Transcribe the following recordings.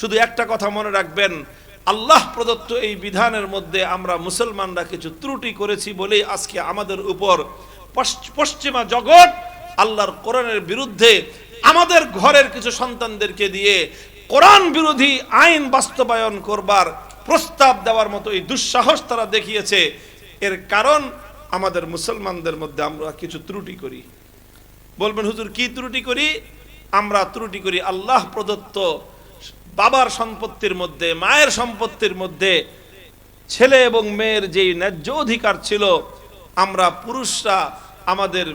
শুধু একটা কথা মনে রাখবেন, আল্লাহ প্রদত্ত এই বিধানের মধ্যে আমরা মুসলমানরা কিছু ত্রুটি করেছি বলেই আজকে আমাদের উপর পশ্চিমা জগৎ আল্লাহর কোরআনের বিরুদ্ধে আমাদের ঘরের কিছু সন্তানদেরকে দিয়ে কোরআন বিরোধী আইন বাস্তবায়ন করবার প্রস্তাব দেওয়ার মতো এই দুঃসাহস তারা দেখিয়েছে। এর কারণ আমাদের মুসলমানদের মধ্যে আমরা কিছু ত্রুটি করি। বলবেন, হুজুর, কি ত্রুটি করি? আমরা ত্রুটি করি আল্লাহ প্রদত্ত বাবার সম্পত্তির মধ্যে, মায়ের সম্পত্তির মধ্যে, ছেলে এবং মেয়ের যেই ন্যায্য অধিকার ছিল, আমরা পুরুষরা আমাদের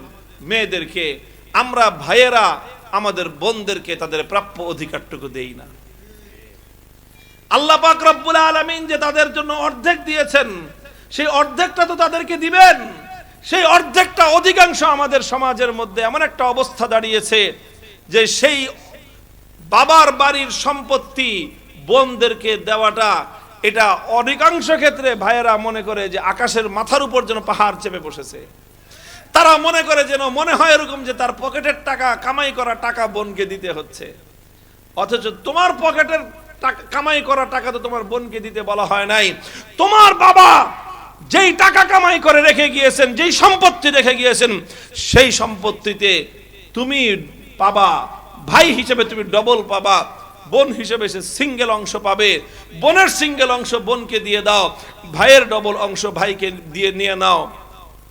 মেয়েদেরকে, আমরা ভাইয়েরা আমাদের বোনদেরকে তাদের প্রাপ্য অধিকারটুকু দেই না। আল্লাহ পাক রব্বুল আলামিন যে তাদের জন্য অর্ধেক দিয়েছেন, সেই অর্ধেকটা তো তাদেরকে দিবেন। সেই অর্ধেকটা অধিকাংশ আমাদের সমাজের মধ্যে এমন একটা অবস্থা দাঁড়িয়েছে যে সেই বাবার বাড়ির সম্পত্তি বোনদেরকে দেওয়াটা এটা অধিকাংশ ক্ষেত্রে ভাইয়েরা মনে করে যে আকাশের মাথার উপর যেন পাহাড় চেপে বসেছে। তারা মনে করে যেন মনে হয় এরকম যে তার পকেটের টাকা কামাই করা টাকা বোনকে দিতে হচ্ছে। অথচ তোমার পকেটের কামাই করা টাকা তো তোমার বোনকে দিতে বলা হয় নাই। তোমার বাবা যেই টাকা কামাই করে রেখে গিয়েছেন, যেই সম্পত্তি রেখে গিয়েছেন, সেই সম্পত্তিতে তুমি পাবা ভাই হিসেবে তুমি ডবল পাবা। বোন হিসেবে সে সিঙ্গেল অংশ পাবে। বোনের সিঙ্গেল অংশ বোনকে দিয়ে দাও। ভাইয়ের ডবল অংশ ভাইকে দিয়ে নিয়ে নাও।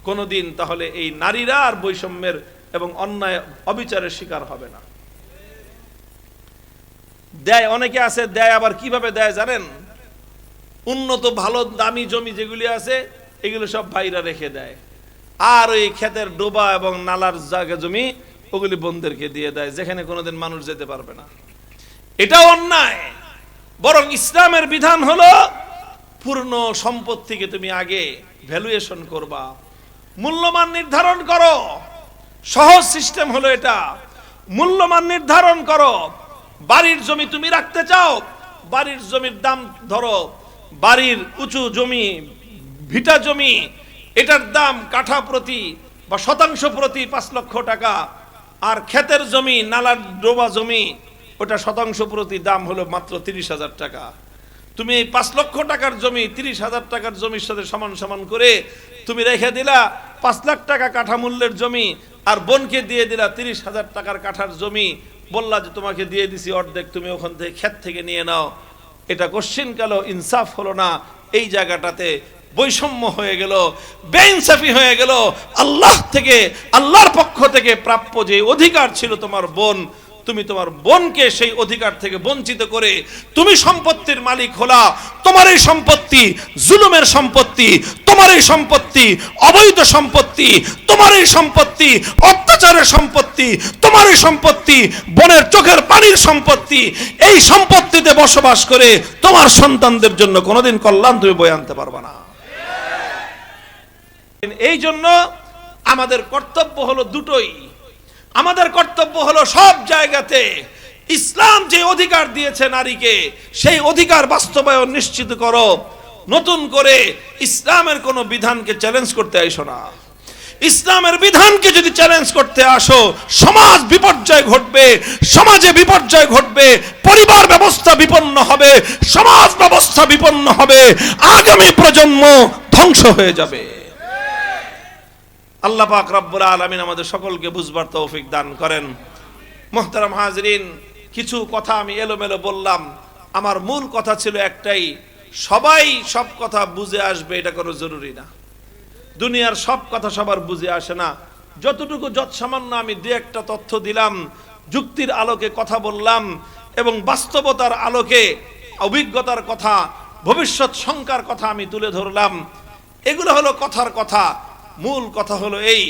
কোনোদিন তাহলে এই নারীরা আর বৈষম্যের এবং অন্যায় অবিচারের শিকার হবে না। দেয় অনেকে আছে, দেয় আবার কীভাবে দেয় জানেন? উন্নত, ভালো, দামি জমি যেগুলি আছে, এগুলো সব ভাইরা রেখে দেয়। আর ওই ক্ষেতের ডোবা এবং নালার জায়গা জমি ওগুলি বন্ধেরকে দিয়ে দেয়, যেখানে কোনোদিন মানুষ যেতে পারবে না। এটাও অন্যায়। বরং ইসলামের বিধান হলো পূর্ণ সম্পত্তিকে তুমি আগে ভ্যালুয়েশন করবা, মূল্যমান নির্ধারণ করো। সহজ সিস্টেম হলো এটা। মূল্যমান নির্ধারণ করো, বাড়ির জমি তুমি রাখতে চাও, বাড়ির জমির দাম ধরো, বাড়ির উঁচু জমি, ভিটা জমি, এটার দাম কাঠা প্রতি বা শতাংশ প্রতি পাঁচ লক্ষ টাকা আর ক্ষেতের জমি নালার ডোবা জমি ওটা শতাংশ প্রতি দাম হলো মাত্র তিরিশ হাজার টাকা। তুমি এই পাঁচ লক্ষ টাকার জমি, তিরিশ হাজার টাকার জমির সাথে সমান সমান করে তুমি রেখে দিলা পাঁচ লাখ টাকা কাঠা মূল্যের জমি আর বোনকে দিয়ে দিলা তিরিশ হাজার টাকার কাঠার জমি। বললা যে, তোমাকে দিয়ে দিছি অর্ধেক, তুমি ওখান থেকে ক্ষেত থেকে নিয়ে নাও। এটা কোশ্চিন কাল ইনসাফ হলো না এই জায়গাটাতে। বৈষম্য হয়ে গেল, বেইনসাফি হয়ে গেল। আল্লাহ থেকে, আল্লাহর পক্ষ থেকে প্রাপ্য যে অধিকার ছিল তোমার বোন, তুমি তোমার বোনকে সেই অধিকার থেকে বঞ্চিত করে তুমি সম্পত্তির মালিক হলা। তোমার এই সম্পত্তি জুলুমের সম্পত্তি, তোমার এই সম্পত্তি অবৈধ সম্পত্তি, তোমার এই সম্পত্তি অত্যাচারের সম্পত্তি, তোমার এই সম্পত্তি বনের চোখের পানির সম্পত্তি। এই সম্পত্তিতে বসবাস করে তোমার সন্তানদের জন্য কোনোদিন কল্যাণ তুমি বয়ে আনতে পারবে না। এই জন্য আমাদের কর্তব্য হলো দুটোই। আমাদের কর্তব্য হলো সব জায়গাতে ইসলাম যে অধিকার দিয়েছে নারীকে, সেই অধিকার বাস্তবায়ন নিশ্চিত করো। নতুন করে ইসলামের কোনো বিধানকে চ্যালেঞ্জ করতে আইসো না। ইসলামের বিধানকে যদি চ্যালেঞ্জ করতে আসো, সমাজ বিপর্যয় ঘটবে, সমাজে বিপর্যয় ঘটবে, পরিবার ব্যবস্থা বিপন্ন হবে, সমাজ ব্যবস্থা বিপন্ন হবে, আগামী প্রজন্ম ধ্বংস হয়ে যাবে। আল্লাহ পাক রব্বুল আলামিন আমাদের সকলকে বুঝবার তৌফিক দান করেন। মোহতারাম হাজরিন, কিছু কথা আমি এলোমেলো বললাম। আমার মূল কথা ছিল একটাই, সবাই সব কথা বুঝে আসবে, এটা কোনো জরুরি না। দুনিয়ার সব কথা সবার বুঝে আসে না। যতটুকু যত সামান্য আমি দু একটা তথ্য দিলাম, যুক্তির আলোকে কথা বললাম এবং বাস্তবতার আলোকে অভিজ্ঞতার কথা, ভবিষ্যৎ শঙ্কার কথা আমি তুলে ধরলাম। এগুলো হলো কথার কথা। মূল কথা হলো এই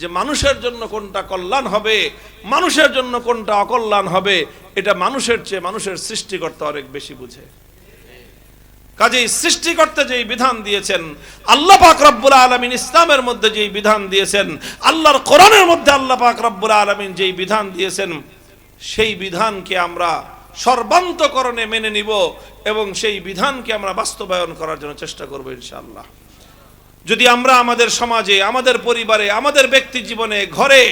যে মানুষের জন্য কোনটা কল্যাণ হবে, মানুষের জন্য কোনটা অকল্যাণ হবে, এটা মানুষের চেয়ে মানুষের সৃষ্টিকর্তা অনেক বেশি বুঝে। কাজেই সৃষ্টিকর্তা যেই বিধান দিয়েছেন, আল্লাহ পাক রব্বুল আলমিন ইসলামের মধ্যে যেই বিধান দিয়েছেন, আল্লাহর কোরআনের মধ্যে আল্লাহ পাক রব্বুল আলমিন যেই বিধান দিয়েছেন, সেই বিধানকে আমরা সর্বান্তকরণে মেনে নিব এবং সেই বিধানকে আমরা বাস্তবায়ন করার জন্য চেষ্টা করব ইনশাআল্লাহ। যদি আমরা আমাদের সমাজে, আমাদের পরিবারে, আমাদের ব্যক্তি জীবনে, ঘরে,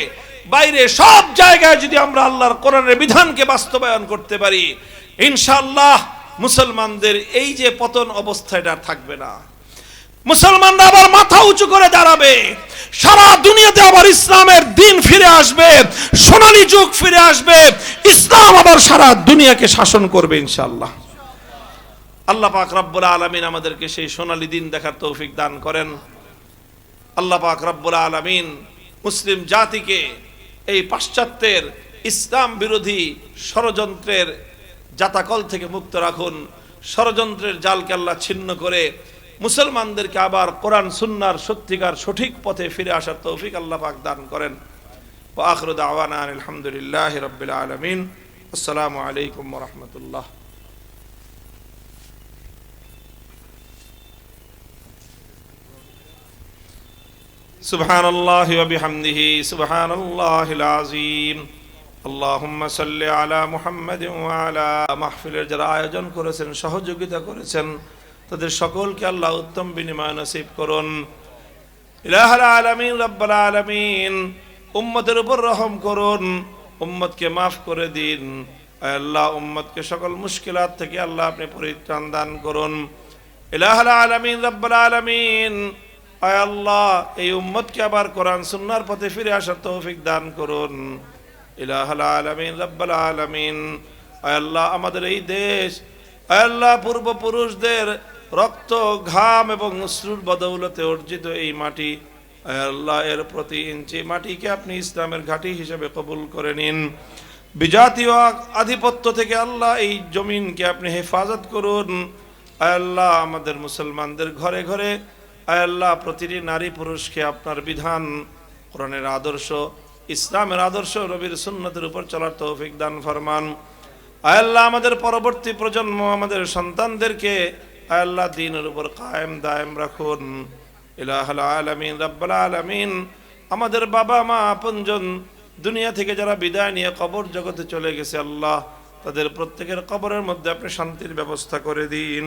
বাইরে, সব জায়গায় যদি আমরা আল্লাহর কোরআনের বিধানকে বাস্তবায়ন করতে পারি ইনশাল্লাহ মুসলমানদের এই যে পতন অবস্থা এটা থাকবে না। মুসলমানরা আবার মাথা উঁচু করে দাঁড়াবে। সারা দুনিয়াতে আবার ইসলামের দিন ফিরে আসবে, সোনালী যুগ ফিরে আসবে। ইসলাম আবার সারা দুনিয়াকে শাসন করবে ইনশাআল্লাহ। আল্লাহ পাক রব্বুল আলামিন আমাদেরকে সেই সোনালী দিন দেখার তৌফিক দান করেন। আল্লাহ পাক রব্বুল আলামিন মুসলিম জাতিকে এই পাশ্চাত্যের ইসলাম বিরোধী ষড়যন্ত্রের জাতাকল থেকে মুক্ত রাখুন। ষড়যন্ত্রের জালকে আল্লাহ ছিন্ন করে মুসলমানদেরকে আবার কোরআন, সুন্নার সত্যিকার সঠিক পথে ফিরে আসার তৌফিক আল্লাহ পাক দান করেন। আখরুদ আওয়ানা আলহামদুলিল্লাহ রবিল আলমিন। আসসালামু আলাইকুম রহমতুল্লাহ। سبحان الله وبحمده سبحان الله العظيم اللهم صل على محمد وعلى মাহফিলের যারা আয়োজন করেছেন সহযোগিতা করেছেন তাদের সকলকে আল্লাহ উত্তম বিনিময় নসিব করুন ইলাহাল আলামিন রব্বাল আলামিন উম্মতের উপর রহম করুন উম্মতকে মাফ করে দিন আয় আল্লাহ উম্মতকে সকল মুশকিলাত থেকে আল্লাহ আপনি পরিত্রাণ দান করুন ইলাহাল আলামিন রব্বাল আলামিন আয় আল্লাহ, এই উম্মতকে আবার কোরআন সুন্নার পথে ফিরে আসার তৌফিক দান করুন। ইলাহাল আলামিন, রব্বাল আলামিন। আয় আল্লাহ, আমাদের এই দেশ, আয় আল্লাহ, পূর্বপুরুষদের রক্ত, ঘাম এবং অশ্রুর বদৌলতে অর্জিত এই মাটি আল্লাহ, এর প্রতি ইঞ্চি মাটিকে আপনি ইসলামের ঘাঁটি হিসেবে কবুল করে নিন। বিজাতীয় আধিপত্য থেকে আল্লাহ এই জমিনকে আপনি হেফাজত করুন। আল্লাহ, আমাদের মুসলমানদের ঘরে ঘরে আল্লাহ, প্রতিটি নারী পুরুষকে আপনার বিধান, কোরআনের আদর্শ, ইসলামের আদর্শ রবির সুন্নতের উপর চলার তৌফিক দান ফরমান। আল্লাহ, আমাদের পরবর্তী প্রজন্ম, আমাদের সন্তানদেরকে আল্লাহ, দিনের উপর কায়েম দায়েম রাখুন। ইলাহাল আলামিন, রাব্বাল আলামিন। আমাদের বাবা মা আপনজন, দুনিয়া থেকে যারা বিদায় নিয়ে কবর জগতে চলে গেছে, আল্লাহ তাদের প্রত্যেকের কবরের মধ্যে আপনি শান্তির ব্যবস্থা করে দিন।